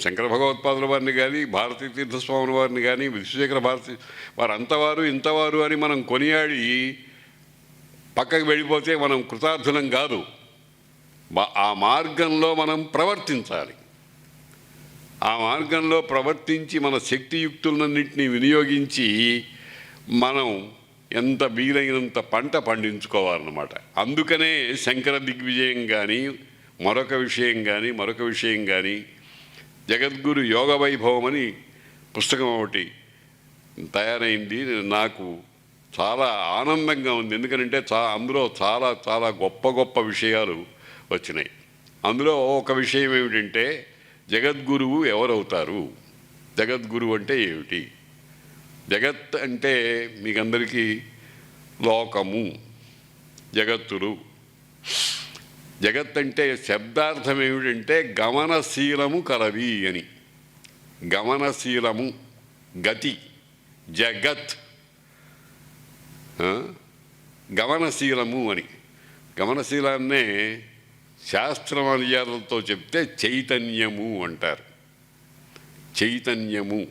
శంకర భగవత్పాదుల వారిని కానీ భారతీ తీర్థస్వాముల వారిని కానీ విశ్వశేఖర భారతి వారు అంతవారు ఇంతవారు అని మనం కొనియాడి పక్కకు వెళ్ళిపోతే మనం కృతార్థులం కాదు. ఆ మార్గంలో మనం ప్రవర్తించాలి. ఆ మార్గంలో ప్రవర్తించి మన శక్తియుక్తులన్నింటినీ వినియోగించి మనం ఎంత వీలైనంత పంట పండించుకోవాలన్నమాట. అందుకనే శంకర దిగ్విజయం కానీ మరొక విషయం కానీ మరొక విషయం కానీ జగద్గురు యోగ వైభవం అని పుస్తకం ఒకటి తయారైంది. నాకు చాలా ఆనందంగా ఉంది. ఎందుకంటే చా అందులో చాలా చాలా గొప్ప గొప్ప విషయాలు వచ్చినాయి. అందులో ఒక విషయం ఏమిటంటే జగద్గురువు ఎవరవుతారు? జగద్గురువు అంటే ఏమిటి? జగత్ అంటే మీకందరికీ లోకము జగత్తులు. జగత్ అంటే శబ్దార్థం ఏమిటంటే గమనశీలము కలవి అని. గమనశీలము గతి జగత్. గమనశీలము అని. గమనశీలాన్నే శాస్త్ర మర్యాదలతో చెప్తే చైతన్యము అంటారు. చైతన్యము.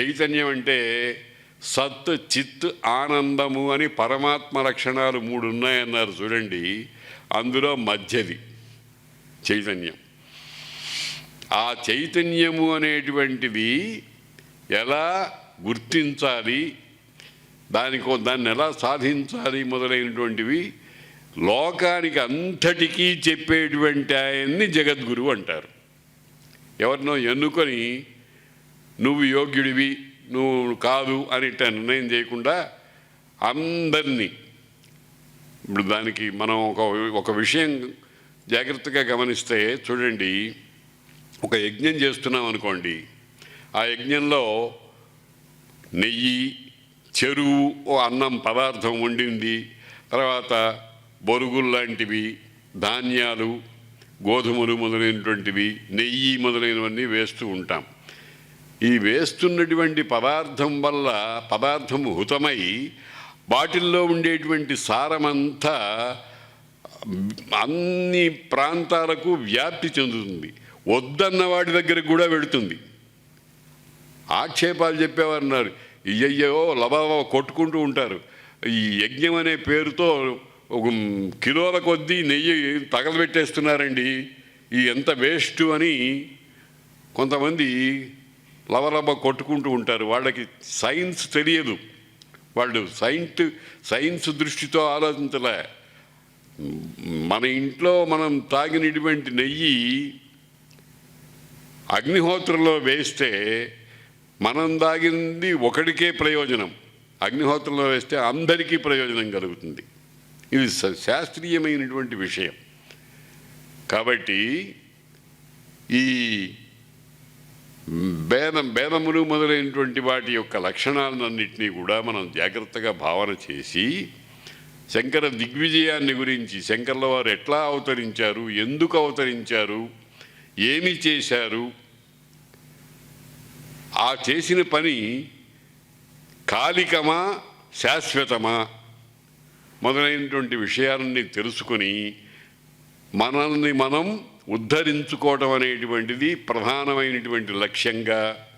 చైతన్యం అంటే సత్ చిత్ ఆనందము అని పరమాత్మ లక్షణాలు మూడు ఉన్నాయన్నారు చూడండి. అందులో మధ్యది చైతన్యం. ఆ చైతన్యము అనేటువంటిది ఎలా గుర్తించాలి? దానికో దాన్ని ఎలా సాధించాలి మొదలైనటువంటివి లోకానికి అంతటికీ చెప్పేటువంటి ఆయన్ని జగద్గురువు అంటారు. ఎవరినో ఎన్నుకొని నువ్వు యోగ్యుడివి నువ్వు కాదు అని ఇట్ట నిర్ణయం చేయకుండా అందరినీ ఇప్పుడు దానికి మనం ఒక ఒక విషయం జాగ్రత్తగా గమనిస్తే చూడండి ఒక యజ్ఞం చేస్తున్నాం అనుకోండి ఆ యజ్ఞంలో నెయ్యి చెరువు ఓ అన్నం పదార్థం వండింది తర్వాత బొరుగులు లాంటివి ధాన్యాలు గోధుమలు మొదలైనటువంటివి నెయ్యి మొదలైనవన్నీ వేస్తూ ఉంటాం. ఈ వేస్తున్నటువంటి పదార్థం వల్ల పదార్థం హుతమై వాటిల్లో ఉండేటువంటి సారమంతా అన్ని ప్రాంతాలకు వ్యాప్తి చెందుతుంది. వద్దన్న వాటి దగ్గరికి కూడా వెళుతుంది. ఆక్షేపాలు చెప్పేవారు ఉన్నారు ఇయ్యయ్యో లబాబా కొట్టుకుంటూ ఉంటారు. ఈ యజ్ఞం అనే పేరుతో ఒక కిలోల కొద్దీ నెయ్యి తగలబెట్టేస్తున్నారండి. ఈ ఎంత వేస్ట్ అని కొంతమంది లవలబ కొట్టుకుంటూ ఉంటారు. వాళ్ళకి సైన్స్ తెలియదు. వాళ్ళు సైన్స్ సైన్స్ దృష్టితో ఆలోచించలే. మన ఇంట్లో మనం తాగినటువంటి నెయ్యి అగ్నిహోత్రంలో వేస్తే మనం తాగింది ఒకడికే ప్రయోజనం. అగ్నిహోత్రంలో వేస్తే అందరికీ ప్రయోజనం కలుగుతుంది. ఇది శా- శాస్త్రీయమైనటువంటి విషయం. కాబట్టి ఈ భేదం భేదములు మొదలైనటువంటి వాటి యొక్క లక్షణాలన్నింటినీ కూడా మనం జాగ్రత్తగా భావన చేసి శంకర దిగ్విజయాన్ని గురించి శంకర్ల వారు ఎట్లా అవతరించారు ఎందుకు అవతరించారు ఏమి చేశారు ఆ చేసిన పని కాలికమా శాశ్వతమా మొదలైనటువంటి విషయాలన్నీ తెలుసుకొని మనల్ని మనం ఉద్ధరించుకోవడం అనేటువంటిది ప్రధానమైనటువంటి లక్ష్యంగా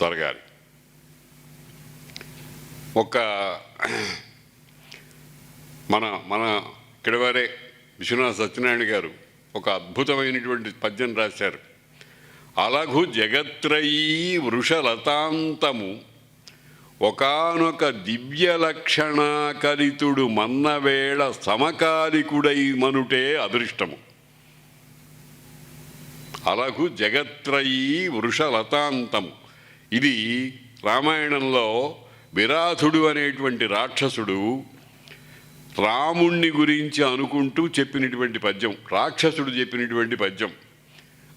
తొలగాలి ఒక మన మన ఇక్కడవారే విశ్వనాథ సత్యనారాయణ గారు ఒక అద్భుతమైనటువంటి పద్యం రాశారు. అలఘు జగత్రయీ వృషలతాంతము ఒకానొక దివ్య లక్షణాకరితుడు మన్నవేళ సమకాలికుడై మనుటే అదృష్టము. అలఘు జగత్రయీ వృషలతాంతం ఇది రామాయణంలో విరాధుడు అనేటువంటి రాక్షసుడు రాముణ్ణి గురించి అనుకుంటూ చెప్పినటువంటి పద్యం రాక్షసుడు చెప్పినటువంటి పద్యం.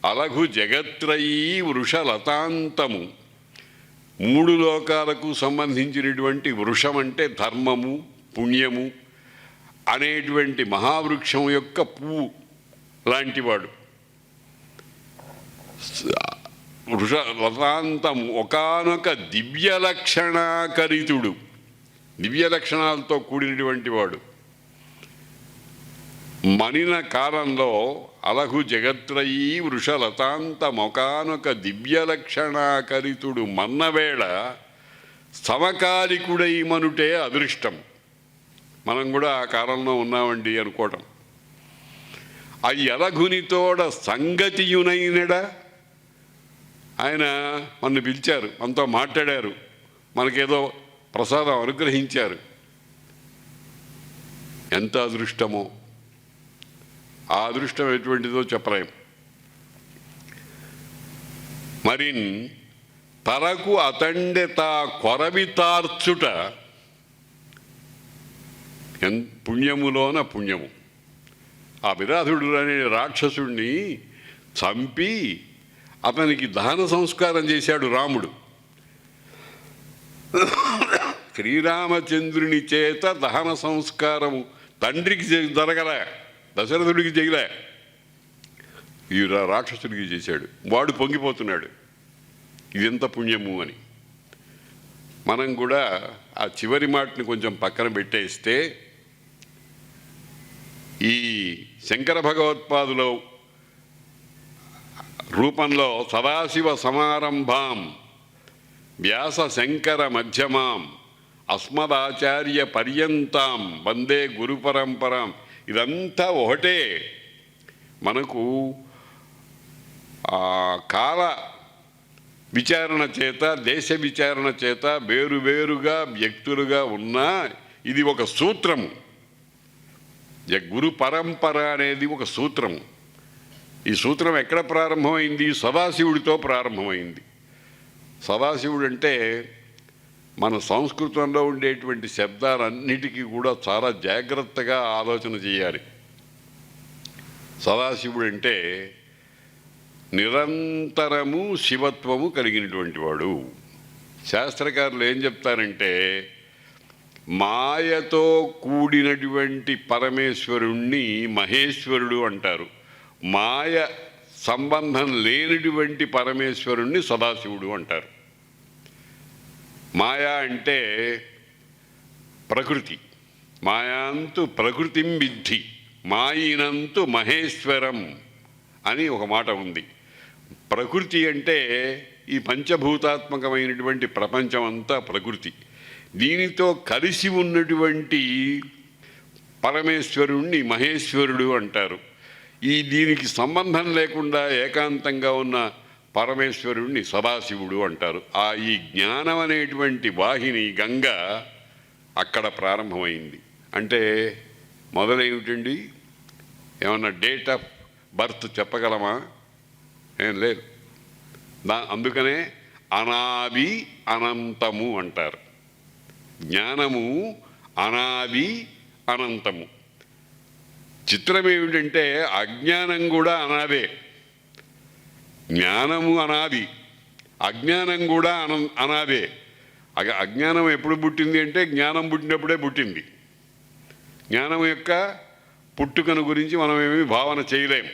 అలఘు జగత్రయీ వృషలతాంతము. మూడు లోకాలకు సంబంధించినటువంటి వృషం అంటే ధర్మము పుణ్యము అనేటువంటి మహావృక్షం యొక్క పువ్వు లాంటివాడు వృష లతాంతం ఒకానొక దివ్య లక్షణాకరితుడు దివ్య లక్షణాలతో కూడినటువంటి వాడు. మణిన కాలంలో అలహు జగత్రయీ వృషలతాంత మొకానొక దివ్య లక్షణాకరితుడు మన్నవేళ సమకాలికుడై మనుటే అదృష్టం. మనం కూడా ఆ కాలంలో ఉన్నామండి అనుకోవటం. ఆ ఎలగునితోడ సంగతియునైనడ ఆయన మన పిలిచారు మనతో మాట్లాడారు మనకేదో ప్రసాదం అనుగ్రహించారు. ఎంత అదృష్టమో ఆ అదృష్టం ఎటువంటిదో చెప్పలేం. మరిన్ తరకు అతండె తా కొరవితార్చుట ఎన్ పుణ్యములోన పుణ్యము. ఆ విరాధుడు అనే రాక్షసుడిని చంపి అతనికి దహన సంస్కారం చేశాడు రాముడు. శ్రీరామచంద్రుని చేత దహన సంస్కారము తండ్రికి జరగలే దశరథుడికి చేయలే ఈ రాక్షసుడికి చేశాడు. వాడు పొంగిపోతున్నాడు. ఇదెంత పుణ్యము అని. మనం కూడా ఆ చివరి మాటని కొంచెం పక్కన పెట్టేస్తే ఈ శంకర భగవత్పాదులో రూపంలో సదాశివ సమారంభాం వ్యాస శంకర మధ్యమాం అస్మదాచార్య పర్యంతాం వందే గురు పరంపరం. ఇదంతా ఒకటే. మనకు కాల విచారణ చేత దేశ విచారణ చేత వేరువేరుగా వ్యక్తులుగా ఉన్న ఇది ఒక సూత్రము. గురు పరంపర అనేది ఒక సూత్రము. ఈ సూత్రం ఎక్కడ ప్రారంభమైంది? సదాశివుడితో ప్రారంభమైంది. సదాశివుడు అంటే మన సంస్కృతంలో ఉండేటువంటి శబ్దాలన్నిటికీ కూడా చాలా జాగ్రత్తగా ఆలోచన చేయాలి. సదాశివుడు అంటే నిరంతరము శివత్వము కలిగినటువంటి వాడు. శాస్త్రకారులు ఏం చెప్తారంటే మాయతో కూడినటువంటి పరమేశ్వరుణ్ణి మహేశ్వరుడు అంటారు. మాయ సంబంధం లేనిటువంటి పరమేశ్వరుణ్ణి సదాశివుడు అంటారు. మాయా అంటే ప్రకృతి. మాయాంతు ప్రకృతిం విద్ధి మాయినంతు మహేశ్వరం అని ఒక మాట ఉంది. ప్రకృతి అంటే ఈ పంచభూతాత్మకమైనటువంటి ప్రపంచం అంతా ప్రకృతి. దీనితో కలిసి ఉన్నటువంటి పరమేశ్వరుణ్ణి మహేశ్వరుడు అంటారు. ఈ దీనికి సంబంధం లేకుండా ఏకాంతంగా ఉన్న పరమేశ్వరుణ్ణి సదాశివుడు అంటారు. ఆ ఈ జ్ఞానం అనేటువంటి వాహిని గంగ అక్కడ ప్రారంభమైంది. అంటే మొదలేమిటండి ఏమన్నా డేట్ ఆఫ్ బర్త్ చెప్పగలమా? ఏం లేదు. దా అందుకనే అనాది అనంతము అంటారు. జ్ఞానము అనాది అనంతము. చిత్రం ఏమిటంటే అజ్ఞానం కూడా అనాదే. జ్ఞానము అనాది. అజ్ఞానం కూడా అన అనాదే. అగ- అజ్ఞానం ఎప్పుడు పుట్టింది అంటే జ్ఞానం పుట్టినప్పుడే పుట్టింది. జ్ఞానం యొక్క పుట్టుకను గురించి మనం ఏమీ భావన చేయలేం